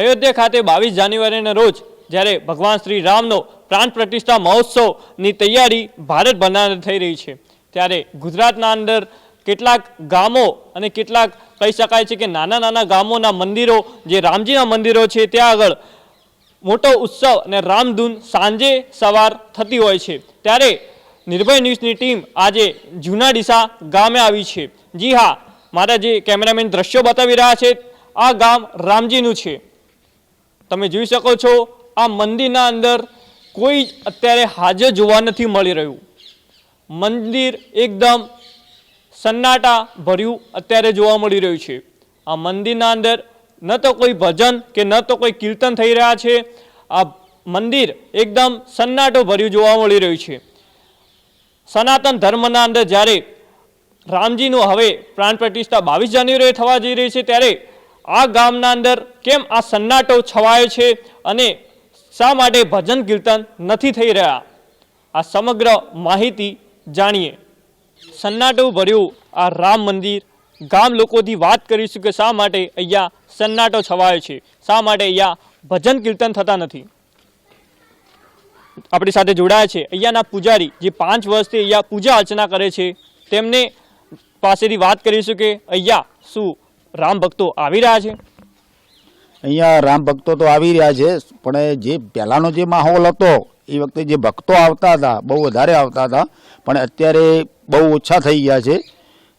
અયોધ્યા ખાતે બાવીસ જાન્યુઆરીના રોજ જ્યારે ભગવાન શ્રી રામનો પ્રાણ પ્રતિષ્ઠા મહોત્સવની તૈયારી ભારતભરના અંદર થઈ રહી છે, ત્યારે ગુજરાતના અંદર કેટલાક ગામો અને કેટલાક કહી શકાય છે કે નાના નાના ગામોના મંદિરો, જે રામજીના મંદિરો છે, ત્યાં આગળ મોટો ઉત્સવ અને રામધૂન સાંજે સવાર થતી હોય છે. ત્યારે નિર્ભય ન્યૂઝની ટીમ આજે જૂના ડીસા ગામે આવી છે. જી હા, મારા જે કેમેરામેન દ્રશ્યો બતાવી રહ્યા છે, આ ગામ રામજીનું છે. તમે જોઈ શકો છો, આ મંદિરના અંદર કોઈ અત્યારે હાજર જોવા નથી મળી રહ્યું. મંદિર એકદમ સન્નાટા ભર્યું અત્યારે જોવા મળી રહ્યું છે. આ મંદિરના અંદર ન તો કોઈ ભજન કે ન તો કોઈ કીર્તન થઈ રહ્યા છે. આ મંદિર એકદમ સન્નાટો ભર્યું જોવા મળી રહ્યું છે. સનાતન ધર્મના અંદર જ્યારે રામજીનું હવે પ્રાણ પ્રતિષ્ઠા બાવીસ જાન્યુઆરીએ થવા જઈ રહી છે, ત્યારે આ ગામના અંદર કેમ આ સન્નાટો છવાયો છે અને શા માટે ભજન કીર્તન નથી થઈ રહ્યા? આ સમગ્ર માહિતી જાણીએ. સન્નાટો ભર્યું આ રામ મંદિર. ગામ લોકોથી વાત કરીશું કે શા માટે અહીંયા સન્નાટો છવાયો છે? શા માટે અહીંયા ભજન કીર્તન થતા નથી? આપણી સાથે જોડાયા છે અહીંયાના પૂજારી જે પાંચ વર્ષથી અહીંયા પૂજા અર્ચના કરે છે. તેમને પાસેથી વાત કરીશું કે અહીંયા શું રામ ભક્તો આવી રહ્યા છે? અહીંયા રામ ભક્તો તો આવી રહ્યા છે પણ જે પહેલાંનો જે માહોલ હતો એ વખતે જે ભક્તો આવતા હતા બહુ વધારે આવતા હતા પણ અત્યારે બહુ ઓછા થઈ ગયા છે.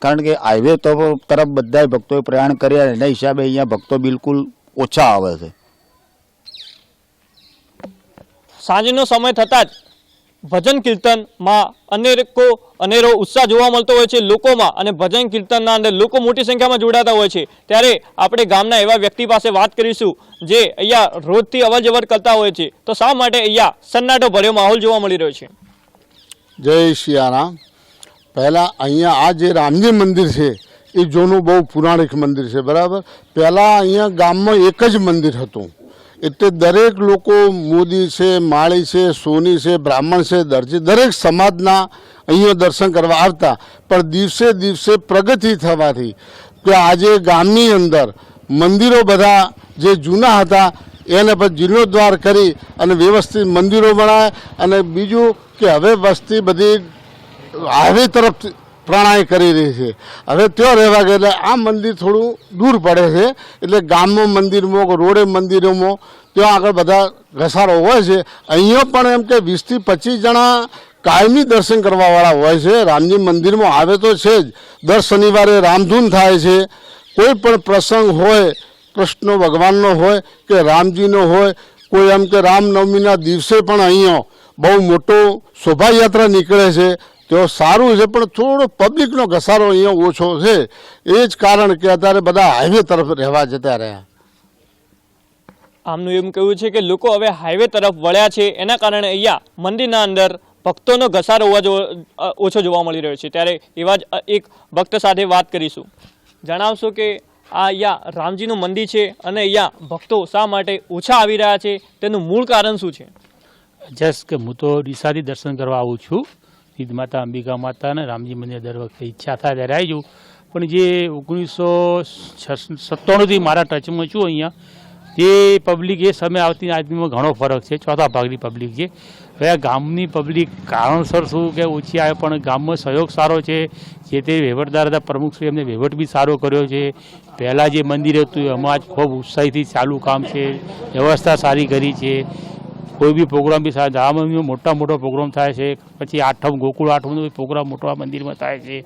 કારણ કે હાઈવે તરફ બધાય ભક્તોએ પ્રયાણ કર્યા એના હિસાબે અહીંયા ભક્તો બિલકુલ ઓછા આવે છે. સાંજનો સમય થતાં જ ભજન કીર્તનમાં અનેકો, અનેરો ઉત્સાહ જોવા મળતો હોય છે લોકોમાં અને ભજન કીર્તનના અંદર લોકો મોટી સંખ્યામાં જોડાતા હોય છે. ત્યારે આપણે ગામના એવા વ્યક્તિ પાસે વાત કરીશું જે અહીંયા રોજથી અવર જવર કરતા હોય છે. તો શા માટે અહીંયા સન્નાટો ભર્યો માહોલ જોવા મળી રહ્યો છે? જય શિયારામ પહેલાં અહીંયા આ જે રામજી મંદિર છે, એ જૂનું બહુ પુરાણિક મંદિર છે, બરાબર? પહેલાં અહીંયા ગામમાં એક જ મંદિર હતું. એટલે દરેક લોકો મોદી છે, માળી છે, સોની છે, બ્રાહ્મણ છે, દરજી, દરેક સમાજના અહીંયા દર્શન કરવા આવતા. પણ દિવસે દિવસે પ્રગતિ થવાથી કે આજે ગામની અંદર મંદિરો બધા જે જૂના હતા, એને પછી જીર્ણોદ્ધાર કરી અને વ્યવસ્થિત મંદિરો બનાવ્યા. અને બીજું કે હવે વસ્તી બધી હાઈવે તરફ પ્રણાય કરી રહી છે. હવે ત્યાં રહેવા ગયા એટલે આ મંદિર થોડું દૂર પડે છે, એટલે ગામમાં મંદિરમાં કે રોડે મંદિરોમાં ત્યાં આગળ બધા ઘસારો હોય છે. અહીંયા પણ એમ કે વીસથી પચીસ જણા કાયમી દર્શન કરવાવાળા હોય છે. રામજી મંદિરમાં આવે તો છે જ. દર શનિવારે રામધૂન થાય છે. કોઈ પણ પ્રસંગ હોય, કૃષ્ણ ભગવાનનો હોય કે રામજીનો હોય, કોઈ એમ કે રામનવમીના દિવસે પણ અહીંયા બહુ મોટો શોભાયાત્રા નીકળે છે. તો સારું છે પણ થોડો પબ્લિકનો ઘસારો અહીંયા ઓછો છે. એ જ કારણ કે અત્યારે બધા હાઈવે તરફ રહેવા જતા રહ્યા. આમનું એમ કહેવું છે કે લોકો હવે હાઈવે તરફ વળ્યા છે એના કારણે અહીંયા મંદિરના અંદર ભક્તોનો ઘસારો હોવા જો ઓછો જોવા મળી રહ્યો છે. ત્યારે એવા જ એક ભક્ત સાથે વાત કરીશું. જણાવશો કે આ અહીંયા રામજીનું મંદિર છે અને અહીંયા ભક્તો શા માટે ઓછા આવી રહ્યા છે? તેનું મૂળ કારણ શું છે? જસ્ટ કે હું તો ડીસાથી દર્શન કરવા આવું છું. સિદ્ધ માતા અંબિકા માતા અને રામજી મંદિર દર વખતે ઈચ્છા થાય ત્યારે આવી જવું પણ જે ઓગણીસો સત્તાણુંથી મારા ટચમાં છું અહીંયા, તે પબ્લિક એ સમય આવતી આજમાં ઘણો ફરક છે. ચોથા ભાગની પબ્લિક છે. હવે ગામની પબ્લિક કારણસર શું કે ઓછી આવે, પણ ગામમાં સહયોગ સારો છે. જે તે વહીવટદાર હતા પ્રમુખશ્રી એમને વહીવટ બી સારો કર્યો છે. પહેલાં જે મંદિર હતું, એમાં આજ ખૂબ ઉત્સાહીથી ચાલુ કામ છે. વ્યવસ્થા સારી કરી છે. કોઈ બી પ્રોગ્રામ બી થાય રામનવમીમાં મોટા મોટો પ્રોગ્રામ થાય છે. પછી આઠમ ગોકુળ આઠમનો પ્રોગ્રામ મોટો મંદિરમાં થાય છે.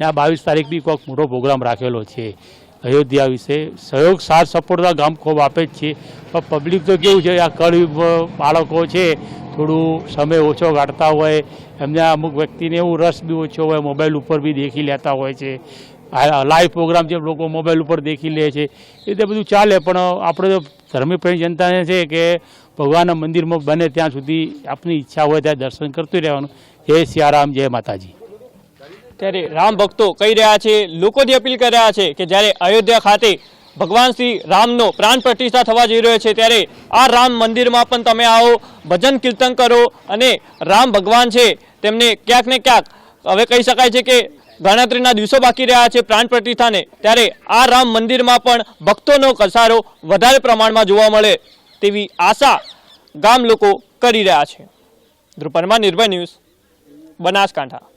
ને આ બાવીસ તારીખ બી કોઈક મોટો પ્રોગ્રામ રાખેલો છે. અયોધ્યા વિશે સહયોગ સાથ સપોર્ટ ગામ ખૂબ આપે જ છે. પણ પબ્લિક તો કેવું છે, આ કળ બાળકો છે, થોડું સમય ઓછો કાઢતા હોય, એમને અમુક વ્યક્તિને એવું રસ બી ઓછો હોય મોબાઈલ ઉપર બી દેખી લેતા હોય છે. લાઈવ પ્રોગ્રામ જે લોકો મોબાઈલ ઉપર દેખી લે છે, એ રીતે બધું ચાલે. પણ આપણે ધર્મપ્રેમી જનતાને છે કે ભગવાનના મંદિરમાં બને ત્યાં સુધી આપની ઈચ્છા હોય ત્યાં દર્શન કરતું રહેવાનું. જય સિયારામ, જય માતાજી. ત્યારે રામ ભક્તો કહી રહ્યા છે લોકોથી અપીલ કરી રહ્યા છે કે જ્યારે અયોધ્યા ખાતે ભગવાન શ્રી રામનો પ્રાણ પ્રતિષ્ઠા થવા જઈ રહ્યો છે, ત્યારે આ રામ મંદિરમાં પણ તમે આવો, ભજન કીર્તન કરો અને રામ ભગવાન છે, તેમને ક્યાંક ને ક્યાંક, હવે કહી શકાય છે કે ગણતરીના દિવસો બાકી રહ્યા છે પ્રાણ પ્રતિષ્ઠાને. ત્યારે આ રામ મંદિરમાં પણ ભક્તોનો કસારો વધારે પ્રમાણમાં જોવા મળે તેવી આશા ગામ લોકો કરી રહ્યા છે. ધ્રુપરમાં નિર્ભય ન્યૂઝ બનાસકાંઠા.